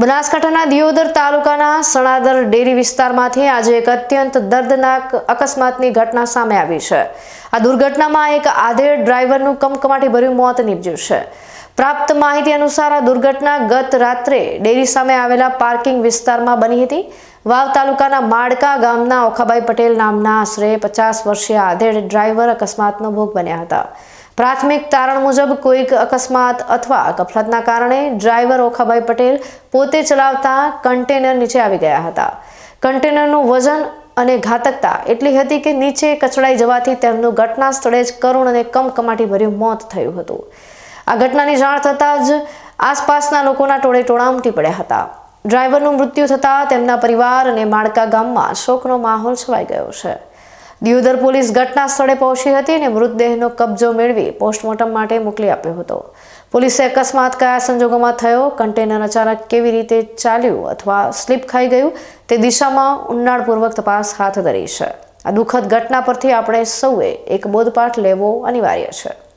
બનાસકાંઠાના દિયોદર તાલુકાના સણાદર ડેરી વિસ્તારમાંથી આજે એક અત્યંત દર્દનાક અકસ્માતની ઘટના સામે આવી છે. આ દુર્ઘટનામાં એક આધેડ ડ્રાઈવરનું કમકમાટી ભર્યું મોત નીપજ્યું છે. પ્રાપ્ત માહિતી અનુસાર આ દુર્ઘટના ગત રાત્રે ડેરી સામે આવેલા પાર્કિંગ વિસ્તારમાં બની હતી. વાવ તાલુકાના માડકા ગામના ઓખાભાઈ પટેલ નામના આશરે પચાસ વર્ષીય આધેડ ડ્રાઈવર અકસ્માતનો ભોગ બન્યા હતા. પ્રાથમિક તારણ મુજબ કોઈક અકસ્માત અથવા ગફલતના કારણે ડ્રાઈવર ઓખાભાઈ પટેલ પોતે ચલાવતા કન્ટેનર નીચે આવી ગયા હતા. કન્ટેનરનું વજન અને ઘાતકતા એટલી હતી કે નીચે કચડાઈ જવાથી તેમનું ઘટના સ્થળે જ કરુણ અને કમકમાટીભર્યું મોત થયું હતું. આ ઘટનાની જાણ થતાં જ આસપાસના લોકોના ટોળે ટોળા ઉમટી પડ્યા હતા. ડ્રાઈવરનું મૃત્યુ થતાં તેમના પરિવાર અને માળકા ગામમાં શોકનો માહોલ છવાઈ ગયો છે. દિયોદર પોલીસ ઘટના સ્થળે પહોંચી હતી અને મૃતદેહનો કબજો મેળવી પોસ્ટમોર્ટમ માટે મોકલી આપ્યો હતો. પોલીસે અકસ્માત કયા સંજોગોમાં થયો, કન્ટેનર અચાનક કેવી રીતે ચાલ્યું અથવા સ્લીપ ખાઈ ગયું, તે દિશામાં ઊંડાણપૂર્વક તપાસ હાથ ધરી છે. આ દુઃખદ ઘટના પરથી આપણે સૌએ એક બોધપાઠ લેવો અનિવાર્ય છે.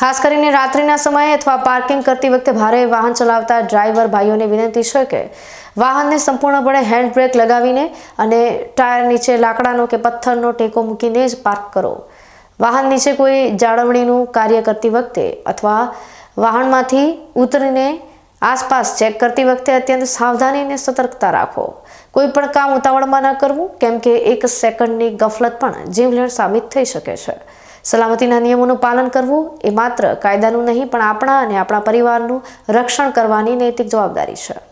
ખાસ કરીને રાત્રિના સમયે અથવા પાર્કિંગ કરતી વખતે ભારે વાહન ચલાવતા ડ્રાઈવર ભાઈઓને વિનંતી છે કે વાહનને સંપૂર્ણપણે હેન્ડ બ્રેક લગાવીને અને ટાયર નીચે લાકડાનો કે પથ્થરનો ટેકો મૂકીને જ પાર્ક કરો. વાહન નીચે કોઈ જાળવણીનું કાર્ય કરતી વખતે અથવા વાહનમાંથી ઉતરીને આસપાસ ચેક કરતી વખતે અત્યંત સાવધાની અને સતર્કતા રાખો. કોઈ પણ કામ ઉતાવળમાં ન કરવું, કેમ કે એક સેકન્ડની ગફલત પણ જીવલેણ સાબિત થઈ શકે છે. સલામતીના નિયમોનું પાલન કરવું એ માત્ર કાયદાનું નહીં, પણ આપણા અને આપણા પરિવારનું રક્ષણ કરવાની નૈતિક જવાબદારી છે.